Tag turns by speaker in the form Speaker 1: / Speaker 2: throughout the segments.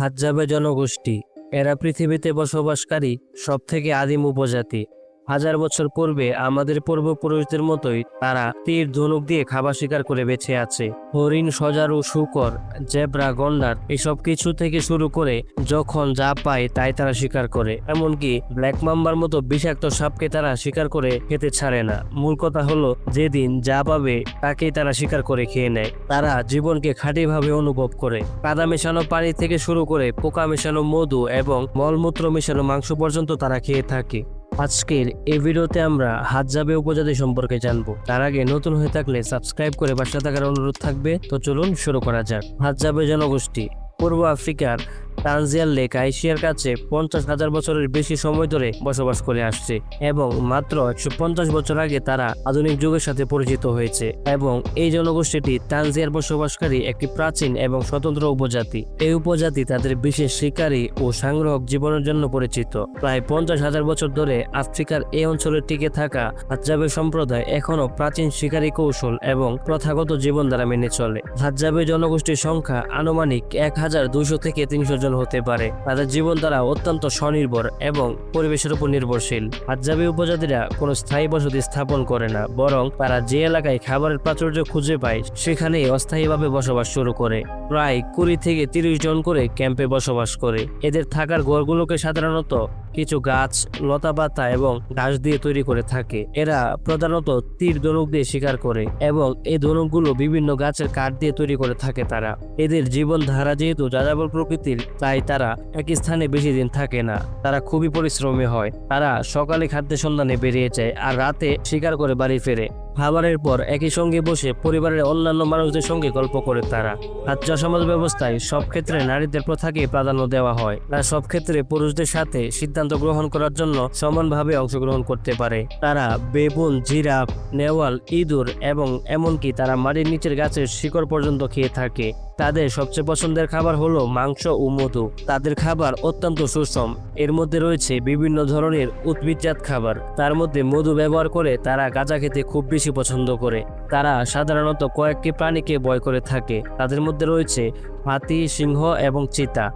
Speaker 1: হাজ্জাবে জনগোষ্ঠী। এরা পৃথিবীতে বসবাসকারী সবথেকে আদিম উপজাতি। হাজার বছর পূর্বে আমাদের পূর্বপুরুষদের মতোই তারা তীর ধনুক দিয়ে খাবার শিকার করে বেঁচে আছে। হরিণ, সজারু শুকর, জেব্রা, গন্ডার এসব কিছু থেকে শুরু করে যখন যা পায় তাই তারা শিকার করে। এমনকি ব্ল্যাক মাম্বার মতো বিষাক্ত সাপকে তারা শিকার করে খেতে ছাড়ে না। মূল কথা হলো, যেদিন যা পাবে তাকেই তারা শিকার করে খেয়ে নেয়। তারা জীবনকে খাঁটিভাবে অনুভব করে। কাদা মেশানো পানি থেকে শুরু করে পোকা মেশানো মধু এবং মলমূত্র মেশানো মাংস পর্যন্ত তারা খেয়ে থাকে। আজকের এই ভিডিওতে আমরা হাজাবে উপজাতি সম্পর্কে জানব। তার আগে নতুন হয়ে থাকলে সাবস্ক্রাইব করে পাশে থাকার অনুরোধ থাকবে। তো চলুন শুরু করা যাক। হাজাবে জনগোষ্ঠী। পূর্ব আফ্রিকার তানজিয়ার লেক এশিয়ার কাছে পঞ্চাশ হাজার বছরের বেশি সময় ধরে বসবাস করে আসছে এবং মাত্র একশো পঞ্চাশ বছর আগে তারা আধুনিক যুগের সাথে পরিচিত হয়েছে এবং এই জনগোষ্ঠীটি তানজিয়ার বসবাসকারী একটি প্রাচীন এবং স্বতন্ত্র উপজাতি। এই উপজাতি তাদের বিশেষ শিকারী ও সংগ্রহক জীবনের জন্য পরিচিত। প্রায় পঞ্চাশ হাজার বছর ধরে আফ্রিকার এই অঞ্চলে টিকে থাকা হাজ্জাবে সম্প্রদায় এখনও প্রাচীন শিকারী কৌশল এবং প্রথাগত জীবন দ্বারা মেনে চলে। হাজ্জাবে জনগোষ্ঠীর সংখ্যা আনুমানিক এক হাজার দুশো থেকে তিনশো জন হতে পারে। তাদের জীবন দ্বারা অত্যন্ত স্বনির্ভর এবং পরিবেশের উপর নির্ভরশীল। হাজ্জাবি উপজাতিরা কোনো স্থায়ী বসতি স্থাপন করে না, বরং তারা যে এলাকায় খাবারের প্রাচুর্য খুঁজে পায়, সেখানেই অস্থায়ীভাবে বসবাস শুরু করে। প্রায় কুড়ি থেকে তিরিশ জন করে ক্যাম্পে বসবাস করে। এদের থাকার ঘরগুলোকে সাধারণত কিছু গাছ, লতা পাতা এবং ঘাস দিয়ে তৈরি করে থাকে। এরা প্রধানত তীর ধনুক দিয়ে শিকার করে এবং এই ধনুকগুলো বিভিন্ন গাছের কাঠ দিয়ে তৈরি করে থাকে তারা। এদের জীবনধারা যেহেতু যাযাবর প্রকৃতির তাই তারা এক স্থানে বেশি দিন থাকে না। তারা খুবই পরিশ্রমী হয়। তারা সকালে খাদ্য সন্ধানে বেরিয়ে যায় আর রাতে শিকার করে বাড়ি ফেরে। খাবারের পর একই সঙ্গে বসে পরিবারের অন্যান্য মানুষদের সঙ্গে গল্প করে তারা। আচ্ছা সমাজ ব্যবস্থায় সব ক্ষেত্রে নারীদের প্রথাকে প্রাধান্য দেওয়া হয় তারা সব ক্ষেত্রে পুরুষদের সাথে সিদ্ধান্ত গ্রহণ করার জন্য সমানভাবে অংশগ্রহণ করতে পারে। তারা বেবুন জিরাফ, নেওয়াল, ইঁদুর এবং এমনকি তারা মাটির নিচের গাছের শিকড় পর্যন্ত খেয়ে থাকে। তাদের সবচেয়ে পছন্দের খাবার হলো মাংস ও মধু। তাদের খাবার অত্যন্ত সুষম। এর মধ্যে রয়েছে বিভিন্ন ধরনের উদ্ভিদজাত খাবার। তার মধ্যে মধু ব্যবহার করে তারা গাঁজা খেতে খুব বেশি পছন্দ করে। তারা সাধারণত কয়েকটি প্রাণীকে ভয় করে থাকে। তাদের মধ্যে রয়েছে হাতি, সিংহ এবং চিতা।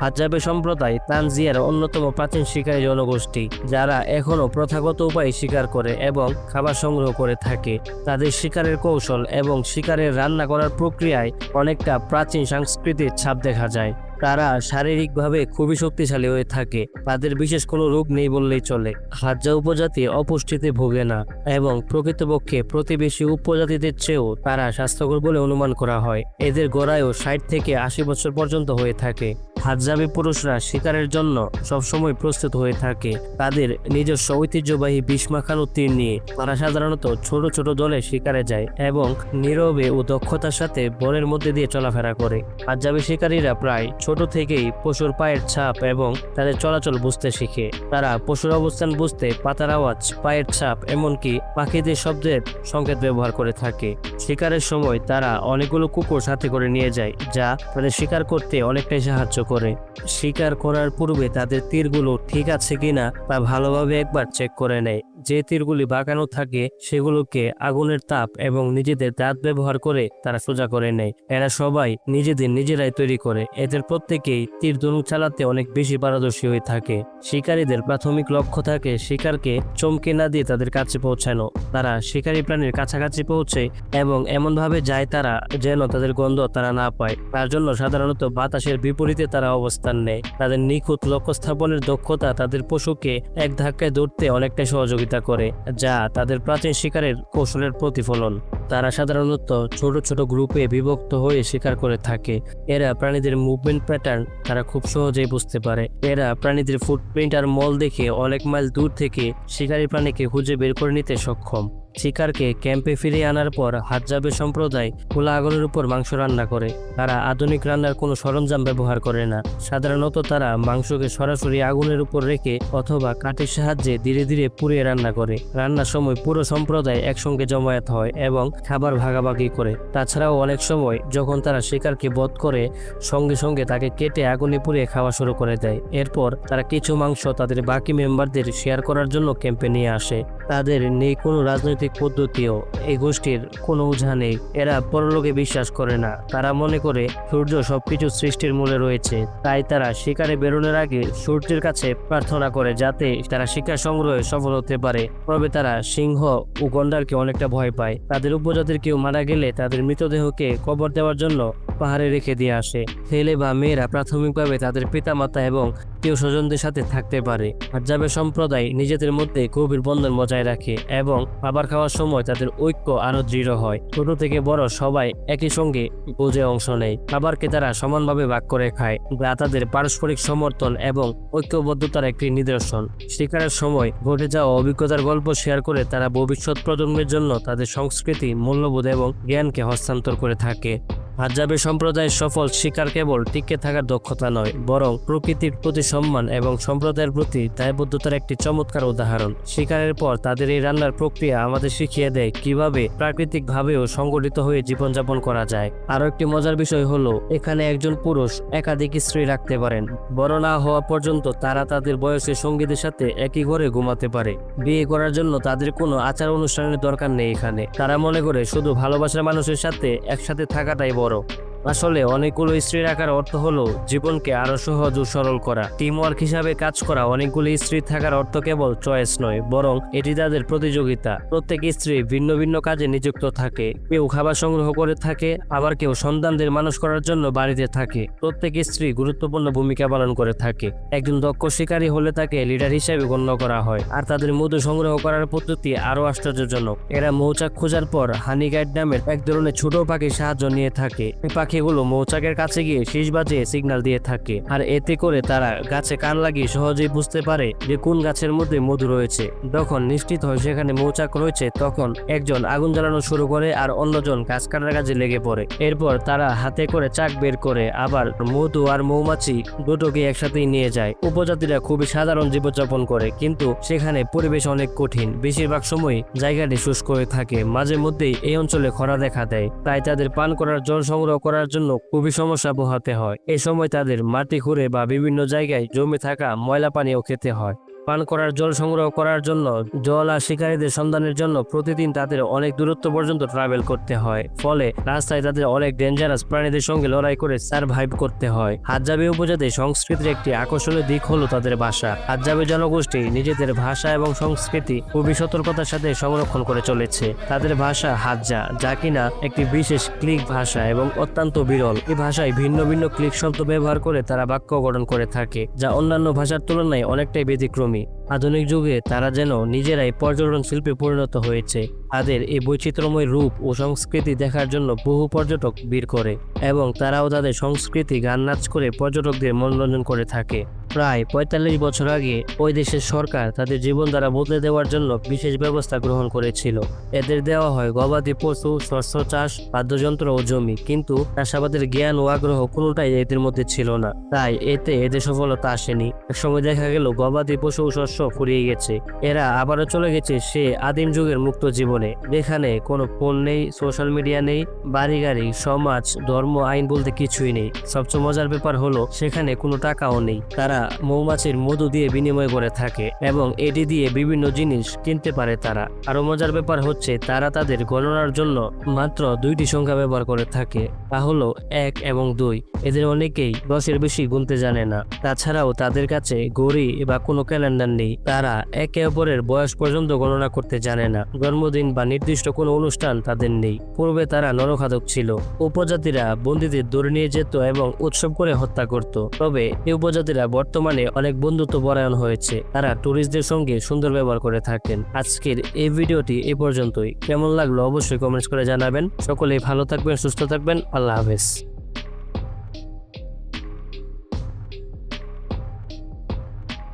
Speaker 1: হাজাবে সম্প্রদায় তানজিয়ার অন্যতম প্রাচীন শিকারী জনগোষ্ঠী, যারা এখনও প্রথাগত উপায়ে শিকার করে এবং খাবার সংগ্রহ করে থাকে। তাদের শিকারের কৌশল এবং শিকারের রান্না করার প্রক্রিয়ায় অনেকটা প্রাচীন সংস্কৃতির ছাপ দেখা যায়। তারা শারীরিকভাবে খুবই শক্তিশালী হয়ে থাকে। তাদের বিশেষ কোনো রোগ নেই বললেই চলে। হাজ্জা উপজাতি অপুষ্টিতে ভোগে না এবং প্রকৃতপক্ষে প্রতিবেশী উপজাতিদের চেয়েও তারা স্বাস্থ্যকর বলে অনুমান করা হয়। এদের গোড়ায়ও ষাট থেকে আশি বছর পর্যন্ত হয়ে থাকে। হাজ্জাবি পুরুষরা শিকারের জন্য সবসময় প্রস্তুত হয়ে থাকে। তাদের নিজস্ব ঐতিহ্যবাহী বিষ্মাখানু তীর নিয়ে তারা সাধারণত ছোট ছোট দলে শিকারে যায় এবং নীরবে ও দক্ষতার সাথে বনের মধ্যে দিয়ে চলাফেরা করে। হাজ্জাবি শিকারীরা প্রায় থেকেই পশুর পায়ের ছাপ এবং তাদের চলাচল বুঝতে শিখে। তারা পশুর অবস্থান বুঝতে পাতার আওয়াজ, পায়ের ছাপ এমনকি পাখিদের শব্দের সংকেত ব্যবহার করে থাকে। শিকারের সময় তারা অনেকগুলো কুকুর সাথে করে নিয়ে যায়, যা তাদের শিকার করতে অনেকটাই সাহায্য করে। শিকার করার পূর্বে তাদের তীরগুলো ঠিক আছে কিনা তা ভালোভাবে একবার চেক করে নেয়। যে তীরগুলি বাঁকানো থাকে, সেগুলোকে আগুনের তাপ এবং নিজেদের দাঁত ব্যবহার করে তারা সোজা করে নেয়। এরা সবাই নিজেদের নিজেরাই তৈরি করে। এদের প্রত্যেকেই তীর ধনুক চালাতে অনেক বেশি পারদর্শী হয়ে থাকে। শিকারীদের প্রাথমিক লক্ষ্য থাকে শিকারকে চমকে না দিয়ে তাদের কাছে পৌঁছানো। তারা শিকারী প্রাণীর কাছাকাছি পৌঁছে এবং এমনভাবে যায় তারা যেন তাদের গন্ধ তারা না পায়। তার জন্য সাধারণত বাতাসের বিপরীতে তারা অবস্থান নেয়। তাদের নিখুঁত লক্ষ্য স্থাপনের দক্ষতা তাদের পশুকে এক ধাক্কায় ধরতে অনেকটাই সহযোগিতা করে, যা তাদের প্রাচীন শিকারের কৌশলের প্রতিফলন। তারা সাধারণত ছোট ছোট গ্রুপে বিভক্ত হয়ে শিকার করে থাকে। এরা প্রাণীদের মুভমেন্ট প্যাটার্ন তারা খুব সহজেই বুঝতে পারে। এরা প্রাণীদের ফুটপ্রিন্ট আর মল দেখে অনেক মাইল দূর থেকে শিকারী প্রাণীকে খুঁজে বের করে নিতে সক্ষম। শিকারকে ক্যাম্পে ফিরিয়ে আনার পর হাজ্জাবে সম্প্রদায় খোলা আগুনের উপর মাংস রান্না করে। তারা আধুনিক রান্নার কোনো সরঞ্জাম ব্যবহার করে না। সাধারণত তারা মাংসকে সরাসরি আগুনের উপর রেখে অথবা কাঠের সাহায্যে ধীরে ধীরে পুড়িয়ে রান্না করে। রান্নার সময় পুরো সম্প্রদায় একসঙ্গে জমায়েত হয় এবং খাবার ভাগাভাগি করে। তাছাড়াও অনেক সময় যখন তারা শিকারকে বধ করে, সঙ্গে সঙ্গে তাকে কেটে আগুনে পুড়িয়ে খাওয়া শুরু করে দেয়। এরপর তারা কিছু মাংস তাদের বাকি মেম্বারদের শেয়ার করার জন্য ক্যাম্পে নিয়ে আসে। তাদের নেই কোনো রাজনৈতিক পদ্ধতিও এই গোষ্ঠীর কোনো উঝা নেই। এরা পরলোকে বিশ্বাস করে না। তারা মনে করে সূর্য সবকিছু সৃষ্টির মূলে রয়েছে। তাই তারা শিকারে বেরোনোর আগে সূর্যের কাছে প্রার্থনা করে যাতে তারা শিকার সংগ্রহে সফল হতে পারে। তবে তারা সিংহ ও গন্ডারকে অনেকটা ভয় পায়। তাদের উপজাতির কেউ মারা গেলে তাদের মৃতদেহকে কবর দেওয়ার জন্য পাহাড়ে রেখে দিয়ে আসে। ছেলে বা মেয়েরা প্রাথমিকভাবে তাদের পিতামাতা এবং প্রিয় স্বজনদের সাথে থাকতে পারে পাঞ্জাবের সম্প্রদায় নিজেদের মধ্যে গভীর বন্ধন বজায় রাখে এবং খাবার খাওয়ার সময় তাদের ঐক্য আরও দৃঢ় হয়। ছোট থেকে বড় সবাই একই সঙ্গে বোঝে অংশ নেয়। খাবারকে তারা সমানভাবে ভাগ করে খায়। যা তাদের পারস্পরিক সমর্থন এবং ঐক্যবদ্ধতার একটি নিদর্শন। শিকারের সময় ঘটে যাওয়া অভিজ্ঞতার গল্প শেয়ার করে তারা ভবিষ্যৎ প্রজন্মের জন্য তাদের সংস্কৃতি, মূল্যবোধ এবং জ্ঞানকে হস্তান্তর করে থাকে। পাঞ্জাবের সম্প্রদায়ের সফল শিকার কেবল টিকে থাকার দক্ষতা নয়, বরং প্রকৃতির প্রতি সম্মান এবং সম্প্রদায়ের প্রতি দায়বদ্ধতার একটি চমৎকার উদাহরণ। শিকারের পর তাদের এই রান্নার প্রক্রিয়া আমাদের শিখিয়ে দেয় কীভাবে প্রাকৃতিকভাবেও সংগঠিত হয়ে জীবনযাপন করা যায়। আরও একটি মজার বিষয় হলো, এখানে একজন পুরুষ একাধিক স্ত্রী রাখতে পারেন। বড় না হওয়া পর্যন্ত তারা তাদের বয়সের সঙ্গীদের সাথে একই ঘরে ঘুমাতে পারে। বিয়ে করার জন্য তাদের কোনো আচার অনুষ্ঠানের দরকার নেই এখানে। তারা মনে করে শুধু ভালোবাসার মানুষের সাথে একসাথে থাকাটাই বড়। আসলে অনেকগুলো স্ত্রী রাখার অর্থ হলো জীবনকে আরও সহজ ও সরল করা। টিম ওয়ার্ক হিসাবে কাজ করা অনেকগুলো স্ত্রী থাকার অর্থ কেবল চয়েস নয়, বরং এটি তাদের প্রতিযোগিতা। প্রত্যেক স্ত্রী ভিন্ন ভিন্ন কাজে নিযুক্ত থাকে। কেউ খাবার সংগ্রহ করে থাকে, আবার কেউ সন্তানদের মানুষ করার জন্য বাড়িতে থাকে। প্রত্যেক স্ত্রী গুরুত্বপূর্ণ ভূমিকা পালন করে থাকে। একজন দক্ষ শিকারী হলে তাকে লিডার হিসেবে গণ্য করা হয়। আর তাদের মধু সংগ্রহ করার পদ্ধতি আরও আশ্চর্যজনক। এরা মৌচাক খোঁজার পর হানি গাইড নামের এক ধরনের ছোট পাখির সাহায্য নিয়ে থাকে। এই পাখিগুলো মৌচাকের কাছে গিয়ে শীষ বাজিয়ে সিগন্যাল দিয়ে থাকে। আর এতে করে তারা গাছে কান লাগিয়ে সহজেই বুঝতে পারে যে কোন গাছের মধ্যে মধু রয়েছে। যখন নিশ্চিত হয় সেখানে মৌচাক রয়েছে, তখন একজন আগুন জ্বালানো শুরু করে আর অন্যজন গাছ কাটার কাজে লেগে পড়ে। এরপর তারা হাতে করে চাক বের করে, আবার মধু আর মৌমাছি দুটোকে একসাথেই নিয়ে যায়। উপজাতিরা খুবই সাধারণ জীবনযাপন করে, কিন্তু সেখানে পরিবেশ অনেক কঠিন। বেশিরভাগ সময় জায়গাটি শুষ্ক হয়ে থাকে। মাঝে মধ্যেই এই অঞ্চলে খরা দেখা দেয়, তাই তাদের পান করার জল সংগ্রহ করার জন্য খুবই সমস্যা পোহাতে হয়। এই সময় তাদের মাটি খুঁড়ে বা বিভিন্ন জায়গায় জমে থাকা ময়লা পানিও খেতে হয়। পান করার, জল সংগ্রহ করার জন্য, জল আর শিকারীদের সন্ধানের জন্য প্রতিদিন তাদের অনেক দূরত্ব পর্যন্ত ট্রাভেল করতে হয়। ফলে রাস্তায় তাদের অনেক ডেঞ্জারাস প্রাণীদের সঙ্গে লড়াই করে সার্ভাইভ করতে হয়। হাজাবি উপজাতি সংস্কৃতির একটি আকর্ষণীয় দিক হলো তাদের ভাষা। হাজাবি জনগোষ্ঠী নিজেদের ভাষা এবং সংস্কৃতি খুবই সতর্কতার সাথে সংরক্ষণ করে চলেছে। তাদের ভাষা হাজ্জা, যা কিনা একটি বিশেষ ক্লিক ভাষা এবং অত্যন্ত বিরল। এই ভাষায় ভিন্ন ভিন্ন ক্লিক শব্দ ব্যবহার করে তারা বাক্য গঠন করে থাকে, যা অন্যান্য ভাষার তুলনায় অনেকটাই ব্যতিক্রমী। আধুনিক যুগে তারা যেন নিজেরাই পর্যটন শিল্পে পরিণত হয়েছে। তাদের এই বৈচিত্র্যময় রূপ ও সংস্কৃতি দেখার জন্য বহু পর্যটক ভিড় করে এবং তারাও তাদের সংস্কৃতি গান নাচ করে পর্যটকদের মনোরঞ্জন করে থাকে। প্রায় পঁয়তাল্লিশ বছর আগে ওই দেশের সরকার তাদের জীবনধারা বদলে দেওয়ার জন্য বিশেষ ব্যবস্থা গ্রহণ করেছিল। এদের দেওয়া হয় গবাদি পশু, শস্য চাষ, বাদ্যযন্ত্র ও জমি। কিন্তু চাষাবাদের জ্ঞান ও আগ্রহ কোনোটাই এদের মধ্যে ছিল না। তাই এতে এদের সফলতা আসেনি। একসময় দেখা গেল গবাদি পশু শস্য ফুরিয়ে গেছে। এরা আবারও চলে গেছে সে আদিম যুগের মুক্ত জীবনে। যেখানে কোনো ফোন নেই, সোশ্যাল মিডিয়া নেই, বাড়ি, গাড়ি, সমাজ, ধর্ম, আইন বলতে কিছুই নেই। সবচেয়ে মজার ব্যাপার হলো, সেখানে কোনো টাকাও নেই। তারা মৌমাছির মধু দিয়ে বিনিময় করে থাকে এবং এটি দিয়ে বিভিন্ন জিনিস কিনতে পারে তারা। আরও মজার ব্যাপার হচ্ছে, তারা তাদের গণনার জন্য মাত্র দুইটি সংখ্যা ব্যবহার করে থাকে, তা হলো এক এবং দুই। এদের অনেকেই দশের বেশি গুনতে জানে না। তাছাড়াও তাদের কাছে ঘড়ি বা কোনো ক্যালেন্ডার নেই। তারা একে অপরের বয়স পর্যন্ত গণনা করতে জানে না। জন্মদিন বা নির্দিষ্ট কোনো অনুষ্ঠান তাদের নেই। পূর্বে তারা নরখাদক ছিল। উপজাতিরা বন্দীদের ধরে নিয়ে যেত এবং উৎসব করে হত্যা করত। তবে এই উপজাতিরা বর্তমানে অনেক বন্ধুত্ব পরায়ণ হয়েছে। তারা ট্যুরিস্টদের সঙ্গে সুন্দর ব্যবহার করে থাকেন। আজকের এই ভিডিওটি এ পর্যন্তই। কেমন লাগল অবশ্যই কমেন্টস করে জানাবেন। সকলেই ভালো থাকবেন, সুস্থ থাকবেন। আল্লাহ হাফেজ।